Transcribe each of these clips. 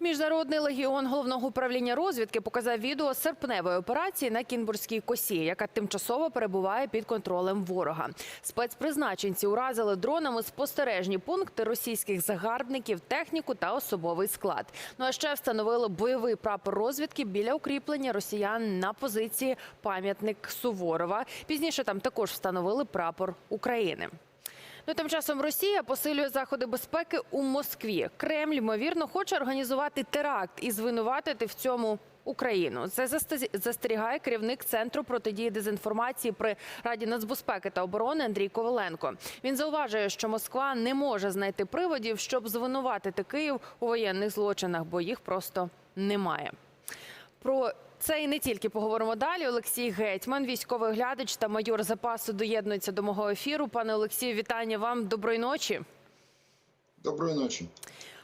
Міжнародний легіон головного управління розвідки показав відео серпневої операції на Кінбурзькій косі, яка тимчасово перебуває під контролем ворога. Спецпризначенці уразили дронами спостережні пункти російських загарбників, техніку та особовий склад. Ну а ще встановили бойовий прапор розвідки біля укріплення росіян на позиції пам'ятник Суворова. Пізніше там також встановили прапор України. Ну, тим часом Росія посилює заходи безпеки у Москві. Кремль ймовірно хоче організувати теракт і звинуватити в цьому Україну. Це засте- застерігає керівник центру протидії дезінформації при Раді нацбезпеки та оборони Андрій Коваленко. Він зауважує, що Москва не може знайти приводів, щоб звинуватити Київ у воєнних злочинах, бо їх просто немає. Про це і не тільки поговоримо далі. Олексій Гетьман, військовий глядач та майор запасу, доєднується до мого ефіру. Пане Олексію, вітання вам. Доброї ночі. Доброї ночі.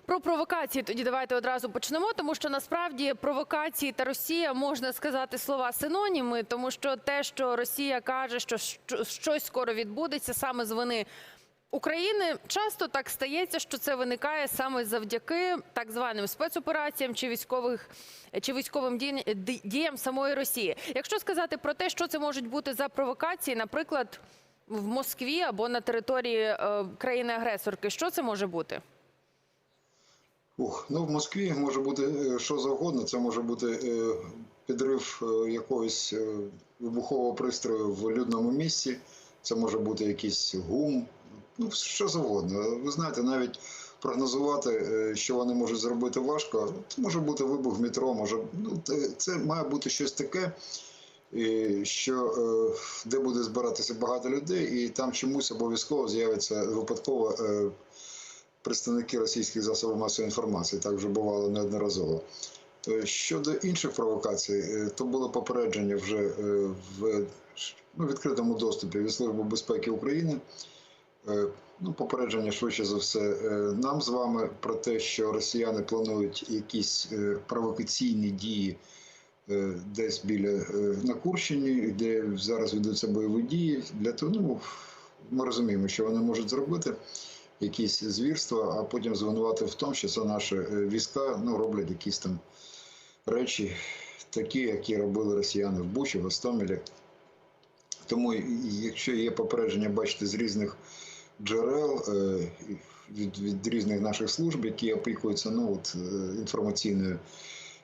Про провокації тоді давайте одразу почнемо, тому що насправді провокації та Росія можна сказати слова синоніми, тому що те, що Росія каже, що що- щось скоро відбудеться, саме з вини України, часто так стається, що це виникає саме завдяки так званим спецопераціям чи військових чи військовим ді- діям самої Росії. Якщо сказати про те, що це можуть бути за провокації, наприклад, в Москві або на території е, країни-агресорки, що це може бути? Ух, ну в Москві може бути е, що завгодно. Це може бути е, підрив якогось вибухового пристрою в людному місці. Це може бути якийсь гум, ну що завгодно. Ви знаєте, навіть прогнозувати, е, що вони можуть зробити важко. Це може бути вибух метро, може ну це- має бути щось таке. е, Що е, де буде збиратися багато людей, і там чомусь обов'язково з'явиться випадково представники російських засобів масової інформації. Так вже бувало неодноразово. Щодо інших провокацій, то було попередження вже в ну, відкритому доступі від Служби безпеки України. Е, Ну, попередження швидше за все е, нам з вами про те, що росіяни планують якісь е, провокаційні дії десь біля на Курщині, де зараз ведуться бойові дії. Для того, ну ми розуміємо, що вони можуть зробити якісь звірства, а потім звинувати в тому, що це наші війська ну, роблять якісь там речі, такі, які робили росіяни в Бучі, в Гостомелі. Тому, якщо є попередження, бачите, з різних джерел, е, від, від різних наших служб, які опікуються ну, от, е, інформаційною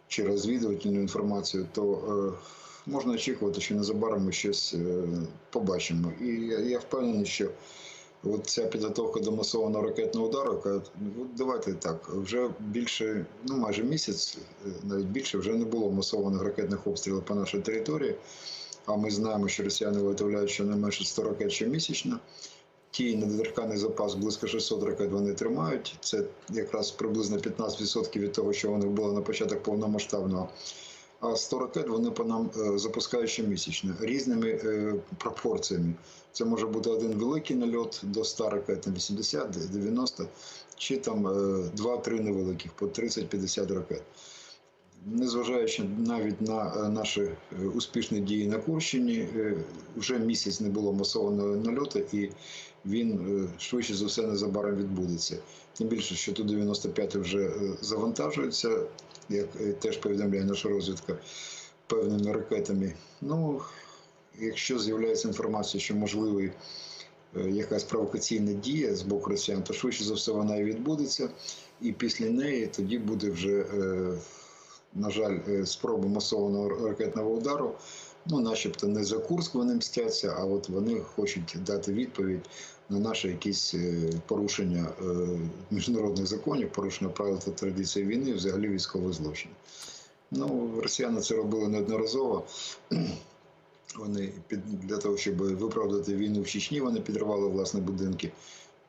чи розвідувальною інформацією, то е, можна очікувати, що незабаром ми щось побачимо. І я, впевнений, що От ця підготовка до масованого ракетного удару, яка от давайте так, вже більше, ну майже місяць, навіть більше, вже не було масованих ракетних обстрілів по нашій території. А ми знаємо, що росіяни виготовляють щонайменше 100 ракет щомісячно. Ті недоторканий запас близько 600 ракет вони тримають. Це якраз приблизно 15% від того, що вони було на початок повномасштабного. А 100 ракет вони по нам е, запускають щомісячно різними е, пропорціями. Це може бути один великий нальот до 100 ракет, 80, 90, чи там е, 2-3 невеликих по 30-50 ракет. Незважаючи навіть на е, наші е, успішні дії на Курщині, е, вже місяць не було масованого нальоту, і він швидше за все незабаром відбудеться. Тим більше, що ту 95 вже завантажується, як теж повідомляє наша розвідка, певними ракетами. Ну, якщо з'являється інформація, що можливий якась провокаційна дія з боку росіян, то швидше за все вона і відбудеться. І після неї тоді буде вже, на жаль, е, спроба масованого ракетного удару. Ну, начебто не за Курск вони мстяться, а от вони хочуть дати відповідь на наші якісь е, порушення е, міжнародних законів, порушення правил та традицій війни, взагалі військових злочинів. Ну, росіяни це робили неодноразово. Вони під для того, щоб виправдати війну в Чечні, вони підривали власне будинки.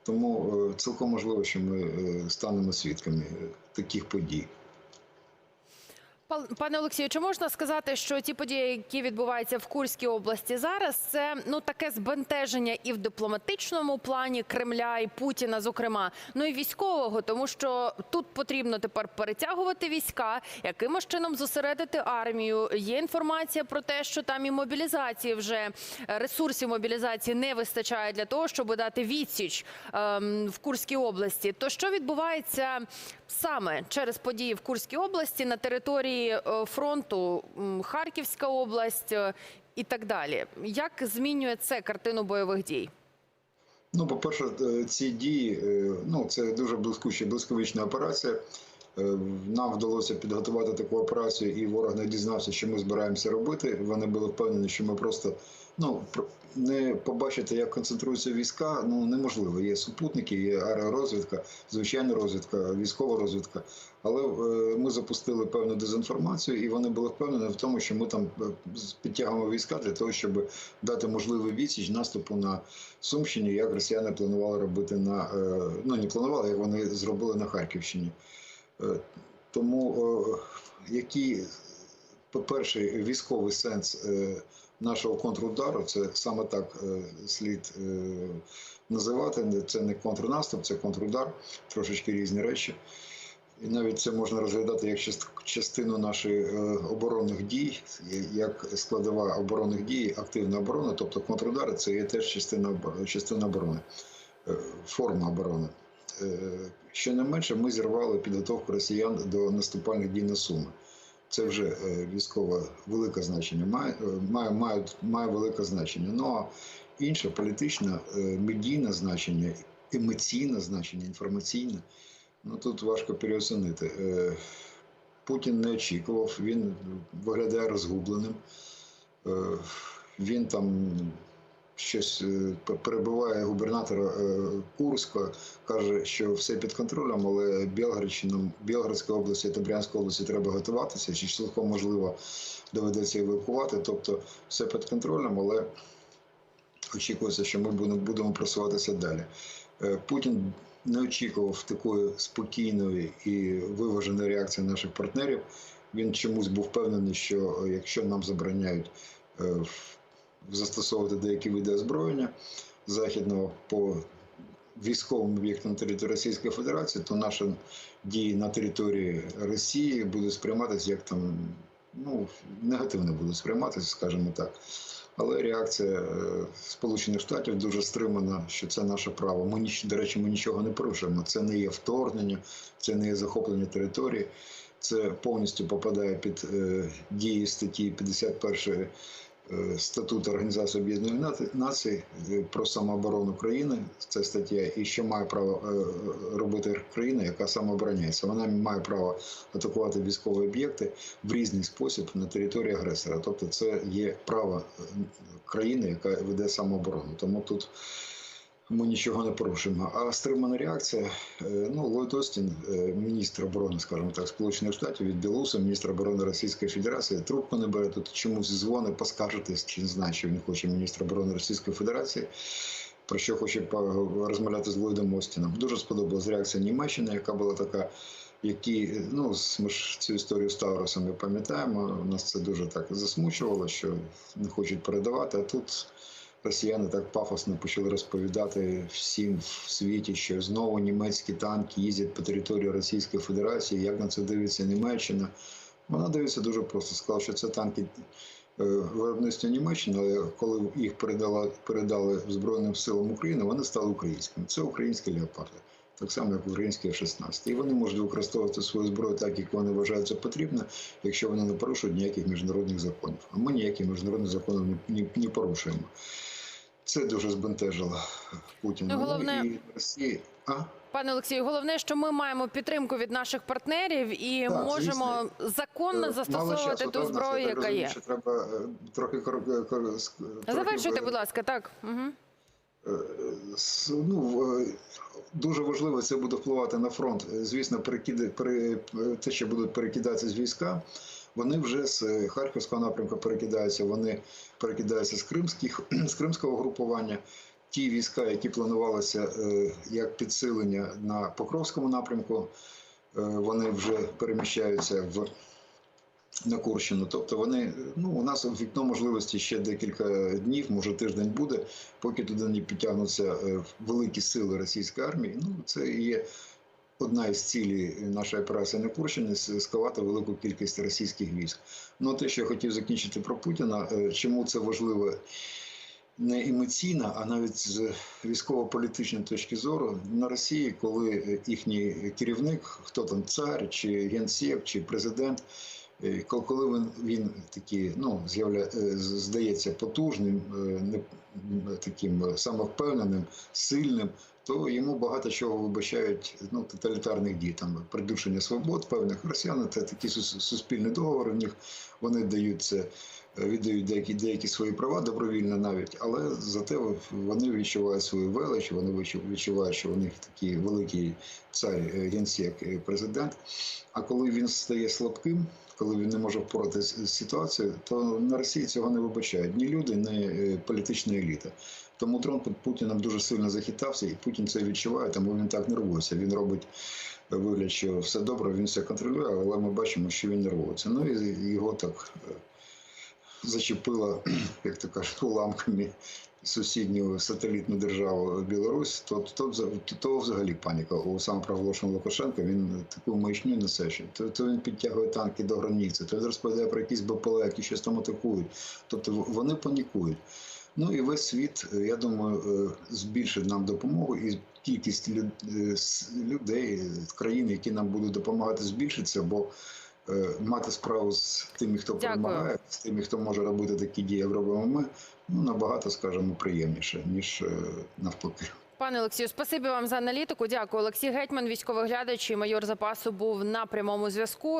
Тому цілком можливо, що ми станемо свідками таких подій. Пан- Пане Олексію, чи можна сказати, що ті події, які відбуваються в Курській області зараз, це ну таке збентеження і в дипломатичному плані Кремля і Путіна, зокрема, ну і військового, тому що тут потрібно тепер перетягувати війська, якимось чином зосередити армію. Є інформація про те, що там і мобілізації вже ресурсів мобілізації не вистачає для того, щоб дати відсіч ем, в Курській області. То що відбувається саме через події в Курській області на території фронту Харківська область е, і так далі? Як змінює це картину бойових дій? Ну, по-перше, е, ці дії, е, ну, це дуже блискуча, блискавична операція. Нам вдалося підготувати таку операцію, і ворог не дізнався, що ми збираємося робити. Вони були впевнені, що ми просто ну, не побачити, як концентруються війська, ну неможливо. Є супутники, є аеророзвідка, звичайна розвідка, військова розвідка. Але е, ми запустили певну дезінформацію, і вони були впевнені в тому, що ми там е, підтягуємо війська для того, щоб дати можливий відсіч наступу на Сумщині, як росіяни планували робити на е, ну не планували, як вони зробили на Харківщині. Тому який, по-перше, військовий сенс нашого контрудару, це саме так е, слід е, називати. Це не контрнаступ, це контрудар, трошечки різні речі. І навіть це можна розглядати як частину нашої е, оборонних дій, як складова оборонних дій, активна оборона, тобто контрудари це є теж частина, частина оборони, форма оборони. Що не менше, ми зірвали підготовку росіян до наступальних дій на Суми. Це вже е, військове велике значення, має, е, має, має, має велике значення. Ну а інше політичне, е, медійне значення, емоційне значення, інформаційне. Ну тут важко переоцінити. Путін не очікував, він виглядає розгубленим. Він там щось е, п- перебиває е, Курська, каже, що все під контролем, але Білградщинам, Білградській області та Брянській області треба готуватися, чи цілком можливо доведеться евакувати. Тобто все під контролем, але очікується, що ми будемо- просуватися далі. Е, Путін не очікував такої спокійної і виваженої реакції наших партнерів. Він чомусь був впевнений, що якщо нам забороняють застосовувати деякі види озброєння західного по військовим об'єктам території Російської Федерації, то наші дії на території Росії будуть сприйматися як там ну негативно будуть сприйматися, скажімо так. Але реакція е, Сполучених Штатів дуже стримана, що це наше право. Ми до речі, ми нічого не порушуємо. Це не є вторгнення, це не є захоплення території. Це повністю попадає під е, дії статті 51 е, статуту Організації Об'єднаних Націй- е, про самооборону країни. Це стаття, і що має право е, робити країна, яка самообороняється. Вона має право атакувати військові об'єкти в різний спосіб на території агресора. Тобто, це є право країни, яка веде самооборону. Тому тут ми нічого не порушуємо. А стримана реакція, е, ну Ллойд Остін, е, міністр оборони, скажімо так, Сполучених Штатів від Білоруса, міністр оборони Російської Федерації, трубку не бере тут чомусь дзвони, поскаржитись, чи не знає, що він хоче міністр оборони Російської Федерації. Про що хоче розмовляти з Ллойдом Остіном. Дуже сподобалась реакція Німеччини, яка була така, які ну ми ж цю історію з Таурусом пам'ятаємо. Нас це дуже так засмучувало, що не хочуть передавати. А тут росіяни так пафосно почали розповідати всім в світі, що знову німецькі танки їздять по території Російської Федерації. Як на це дивиться Німеччина? Вона дивиться дуже просто. Сказала, що це танки е, виробництва Німеччини, але коли їх передала, передали Збройним силам України, вони стали українськими. Це українські леопарди. Так само, як українські F-16. І вони можуть використовувати свою зброю так, як вони вважають це потрібно, якщо вони не порушують ніяких міжнародних законів. А ми ніяких міжнародних законів не порушуємо. Це дуже збентежило Путіна. Ну, головне- і Росії. А? Пане Олексію, головне, що ми маємо підтримку від наших партнерів і Так, можемо Е, законно застосовувати часу, ту зброю, яка розумію, є. Що треба е, трохи кор- кор- ск- трохи, Завершуйте, е, будь ласка, так. Угу. Е, ну, дуже важливо це буде впливати на фронт. Е, Звісно, перекиди, пере, те, що будуть перекидатися з війська, вони вже з Харківського напрямку перекидаються, вони перекидаються з, кримських, з кримського групування. Ті війська, які планувалися е, як підсилення на Покровському напрямку, е, вони вже переміщаються в на Курщину. Тобто вони, ну, у нас вікно можливості ще декілька днів, може тиждень буде, поки туди не підтягнуться е, великі сили російської армії. Ну, це є одна із цілей нашої операції на Курщині сховати велику кількість російських військ. Ну, те, що я хотів закінчити про Путіна, е, чому це важливо не емоційно, а навіть з військово-політичної точки зору на Росії, коли їхній керівник, хто там цар, чи генсек, чи президент, е, коли він, він такий, ну, з'явля, е, здається потужним, е, таким е, самовпевненим, сильним, то йому багато чого вибачають ну, тоталітарних дій, там придушення свобод певних росіян, це такі сус- суспільні договори в них, вони дають це віддають деякі, деякі свої права добровільно навіть, але зате вони відчувають свою велич, вони відчувають, що у них такий великий цар, е, генсек, е, президент. А коли він стає слабким, коли він не може впоратися з ситуацією, то на Росії цього не вибачають ні люди, ні е, політична еліта. Тому Трамп під Путіним дуже сильно захитався, і Путін це відчуває, тому він так нервується. Він робить е, вигляд, що все добре, він все контролює, але ми бачимо, що він нервується. Ну і його так зачепило, як то кажуть, уламками сусідню сателітну державу Білорусь, то, то, вза- то взагалі паніка. У сам самопроголошеного Лукашенка він таку маячню несе, то, то він підтягує танки до границі, то він розповідає про якісь БПЛА, які щось там атакують. Тобто вони панікують. Ну і весь світ, я думаю, е, збільшить нам допомогу, і кількість е, людей, е, країн, які нам будуть допомагати, збільшиться, бо мати справу з тими, хто Дякую. перемагає, з тими, хто може робити такі дії, як робимо ми, ну набагато, скажімо, приємніше, ніж е, навпаки. Пане Олексію, спасибі вам за аналітику. Дякую. Олексій Гетьман, військовий глядач і майор запасу, був на прямому зв'язку.